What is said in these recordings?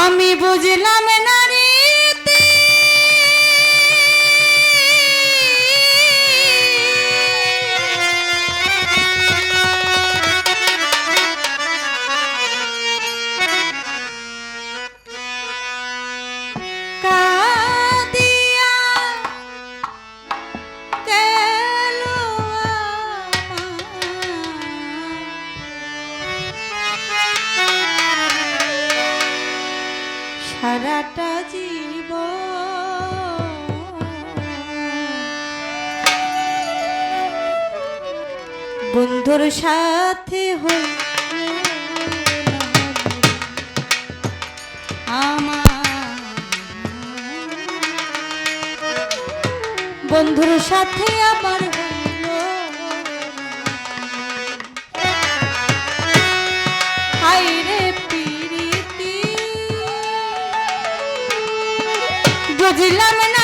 আমি বুঝলাম বন্ধুর সাথে হই বন্ধুর সাথে আমার বুঝলাম না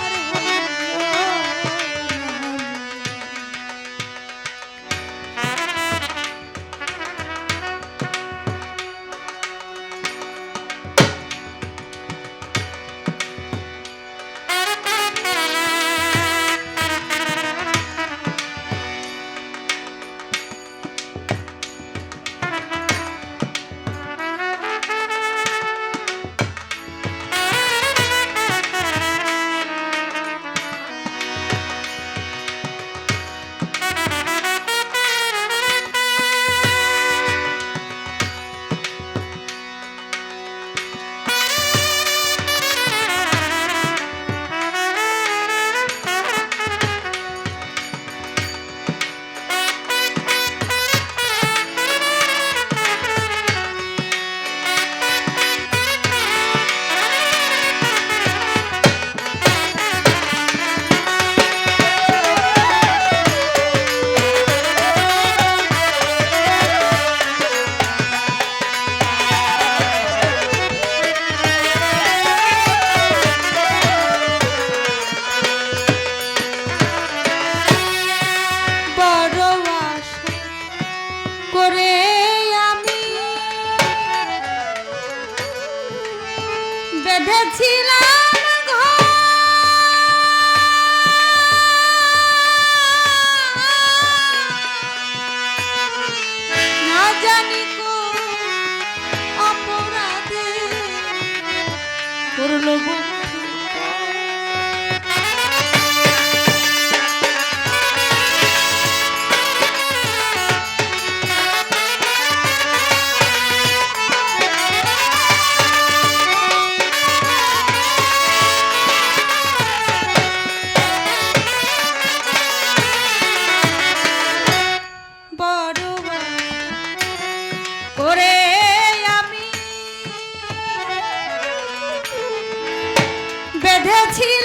Latino.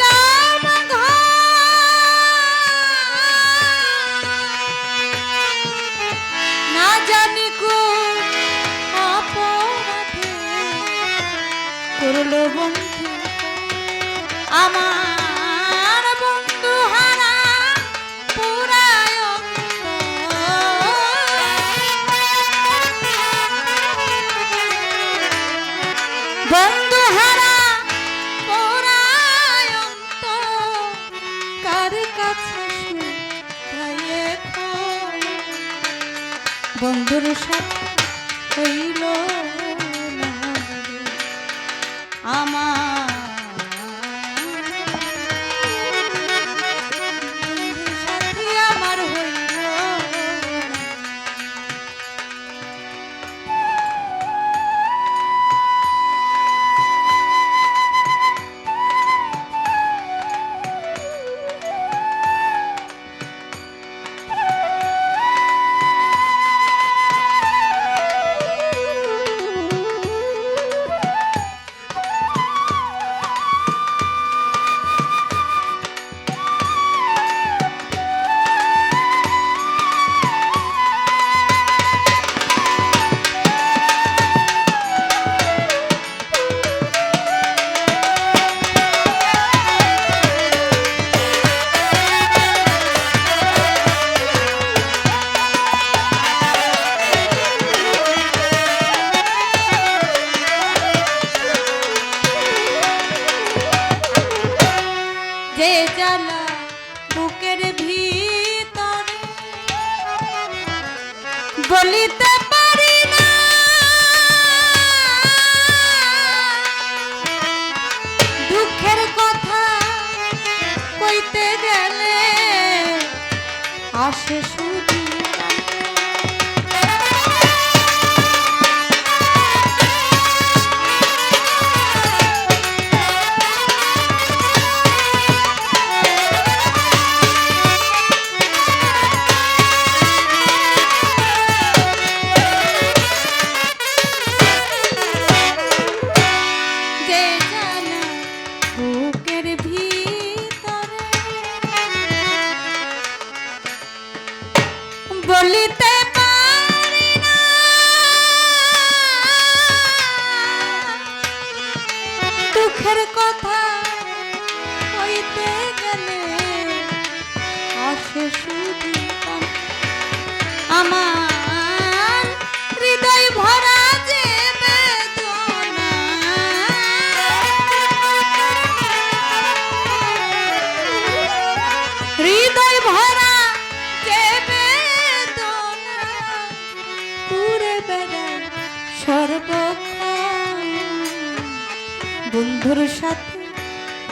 আমার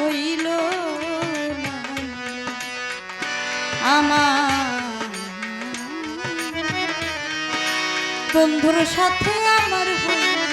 হইল আমার বন্ধুর সাথে আমার হইল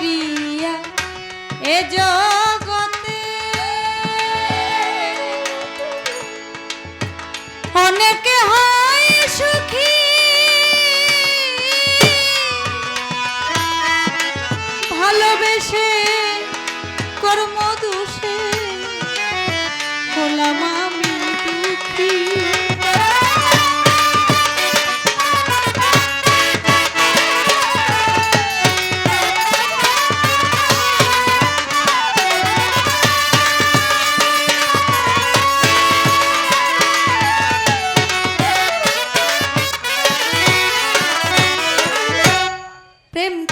করিয়া এ জগতে অনেকে হয়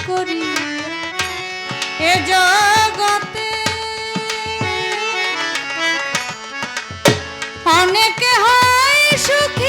করি। এ জগতে অনেকে হয় সুখী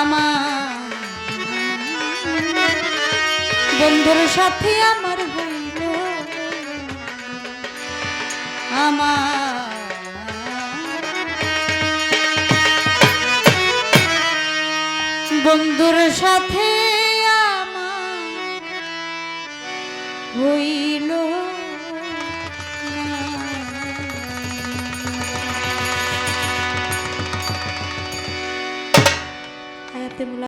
আমার বন্ধুর সাথে আমার হইল। আমার বন্ধুর সাথে